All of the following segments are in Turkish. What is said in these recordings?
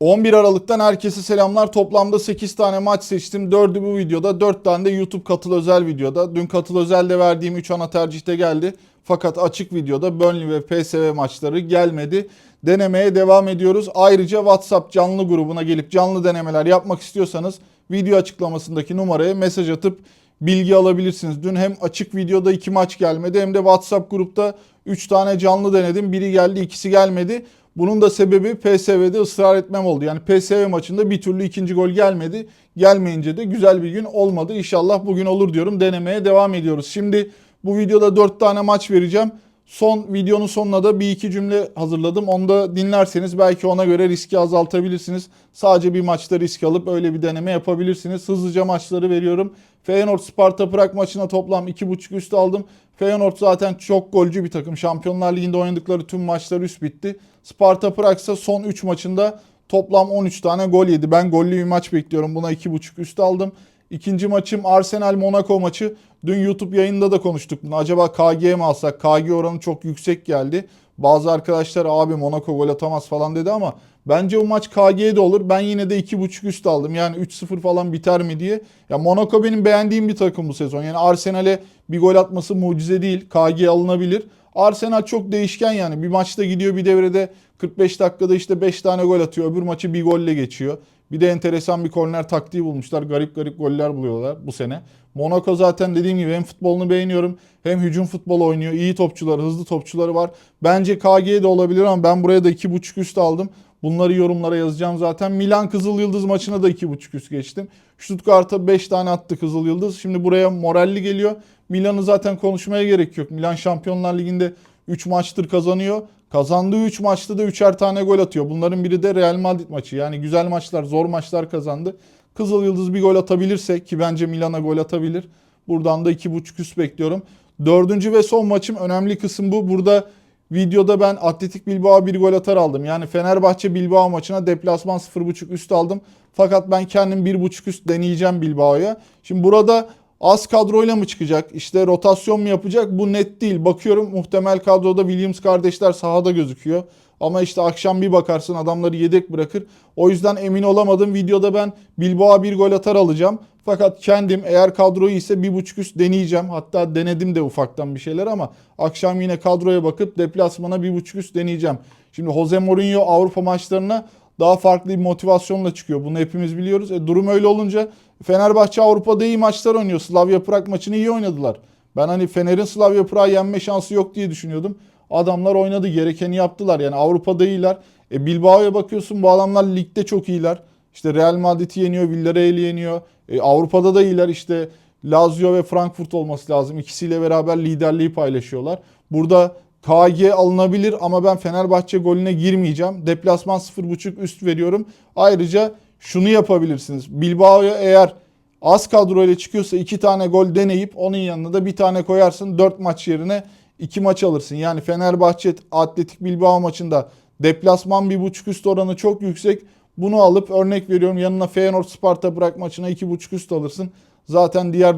11 Aralık'tan herkese selamlar. Toplamda 8 tane maç seçtim. 4'ü bu videoda, 4 tane de YouTube katıl özel videoda. Dün katıl özelde verdiğim 3 ana tercihte geldi. Fakat açık videoda Burnley ve PSV maçları gelmedi. Denemeye devam ediyoruz. Ayrıca WhatsApp canlı grubuna gelip canlı denemeler yapmak istiyorsanız video açıklamasındaki numaraya mesaj atıp bilgi alabilirsiniz. Dün hem açık videoda 2 maç gelmedi hem de WhatsApp grupta 3 tane canlı denedim. Biri geldi, ikisi gelmedi. Bunun da sebebi PSV'de ısrar etmem oldu. Yani PSV maçında bir türlü ikinci gol gelmedi. Gelmeyince de güzel bir gün olmadı. İnşallah bugün olur diyorum. Denemeye devam ediyoruz. Şimdi bu videoda 4 tane maç vereceğim. Son videonun sonuna da bir iki cümle hazırladım. Onu da dinlerseniz belki ona göre riski azaltabilirsiniz. Sadece bir maçta risk alıp öyle bir deneme yapabilirsiniz. Hızlıca maçları veriyorum. Feyenoord Sparta Prag maçına toplam 2.5 üst aldım. Feyenoord zaten çok golcü bir takım. Şampiyonlar Ligi'nde oynadıkları tüm maçlar üst bitti. Sparta Prag ise son 3 maçında toplam 13 tane gol yedi. Ben gollü bir maç bekliyorum. Buna 2.5 üst aldım. İkinci maçım Arsenal Monaco maçı. Dün YouTube yayında da konuştuk. Acaba KG'ye mi alsak? KG oranı çok yüksek geldi. Bazı arkadaşlar abi Monaco gol atamaz falan dedi ama bence o maç KG'ye de olur. Ben yine de 2.5 üst aldım. Yani 3-0 falan biter mi diye. Ya Monaco benim beğendiğim bir takım bu sezon. Yani Arsenal'e bir gol atması mucize değil. KG alınabilir. Arsenal çok değişken yani. Bir maçta gidiyor bir devrede 45 dakikada işte 5 tane gol atıyor. Öbür maçı bir golle geçiyor. Bir de enteresan bir korner taktiği bulmuşlar. Garip garip goller buluyorlar bu sene. Monaco zaten dediğim gibi hem futbolunu beğeniyorum hem hücum futbolu oynuyor. İyi topçuları, hızlı topçuları var. Bence KG de olabilir ama ben buraya da 2.5 üst aldım. Bunları yorumlara yazacağım zaten. Milan Kızıl Yıldız maçına da 2.5 üst geçtim. Stuttgart'a 5 tane attı Kızıl Yıldız. Şimdi buraya moralli geliyor. Milan'ı zaten konuşmaya gerek yok. Milan Şampiyonlar Ligi'nde 3 maçtır kazanıyor. Kazandığı 3 maçta da 3'er tane gol atıyor. Bunların biri de Real Madrid maçı. Yani güzel maçlar, zor maçlar kazandı. Kızıl Yıldız bir gol atabilirse ki bence Milan'a gol atabilir. Buradan da 2.5 üst bekliyorum. Dördüncü ve son maçım önemli kısım bu. Burada videoda ben Atletik Bilbao bir gol atar aldım. Yani Fenerbahçe Bilbao maçına deplasman 0.5 üst aldım. Fakat ben kendim 1.5 üst deneyeceğim Bilbao'ya. Şimdi burada az kadroyla mı çıkacak? İşte rotasyon mu yapacak? Bu net değil. Bakıyorum muhtemel kadroda Williams kardeşler sahada gözüküyor. Ama işte akşam bir bakarsın adamları yedek bırakır. O yüzden emin olamadım. Videoda ben Bilbao bir gol atar alacağım. Fakat kendim eğer kadroyu ise bir buçuk üst deneyeceğim. Hatta denedim de ufaktan bir şeyler ama akşam yine kadroya bakıp deplasmana bir buçuk üst deneyeceğim. Şimdi Jose Mourinho Avrupa maçlarına daha farklı bir motivasyonla çıkıyor. Bunu hepimiz biliyoruz. E, durum öyle olunca Fenerbahçe Avrupa'da iyi maçlar oynuyor. Slavia Prag maçını iyi oynadılar. Ben hani Fener'in Slavia Prag'ı yenme şansı yok diye düşünüyordum. Adamlar oynadı gerekeni yaptılar. Yani Avrupa'da iyiler. E Bilbao'ya bakıyorsun bu adamlar ligde çok iyiler. İşte Real Madrid'i yeniyor, Villarreal'i yeniyor. E Avrupa'da da iyiler işte Lazio ve Frankfurt olması lazım. İkisiyle beraber liderliği paylaşıyorlar. Burada KG alınabilir ama ben Fenerbahçe golüne girmeyeceğim. Deplasman 0.5 üst veriyorum. Ayrıca şunu yapabilirsiniz. Bilbao'ya eğer az kadroyla çıkıyorsa iki tane gol deneyip onun yanına da bir tane koyarsın. 4 maç yerine 2 maç alırsın. Yani Fenerbahçe Atletik Bilbao maçında deplasman 1.5 üst oranı çok yüksek. Bunu alıp örnek veriyorum yanına Feyenoord Sparta bırak maçına 2.5 üst alırsın. Zaten diğer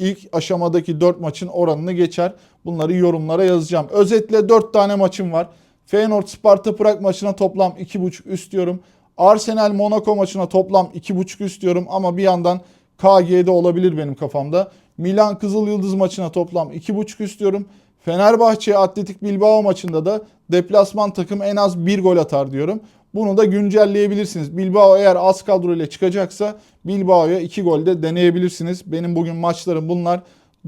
ilk aşamadaki 4 maçın oranını geçer. Bunları yorumlara yazacağım. Özetle 4 tane maçım var. Feyenoord Sparta Prag maçına toplam 2.5 üst diyorum. Arsenal Monaco maçına toplam 2.5 üst diyorum ama bir yandan KG'de olabilir benim kafamda. Milan Kızıl Yıldız maçına toplam 2.5 üst diyorum. Fenerbahçe Atletik Bilbao maçında da deplasman takım en az 1 gol atar diyorum. Bunu da güncelleyebilirsiniz. Bilbao eğer az kadro ile çıkacaksa Bilbao'ya 2 gol de deneyebilirsiniz. Benim bugün maçlarım bunlar.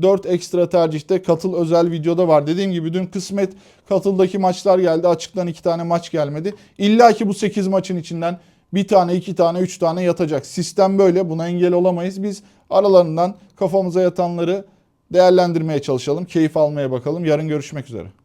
4 ekstra tercihte katıl özel videoda var. Dediğim gibi dün kısmet katıldaki maçlar geldi. Açıktan 2 tane maç gelmedi. İlla ki bu 8 maçın içinden bir tane, iki tane, üç tane yatacak. Sistem böyle. Buna engel olamayız. Biz aralarından kafamıza yatanları değerlendirmeye çalışalım. Keyif almaya bakalım. Yarın görüşmek üzere.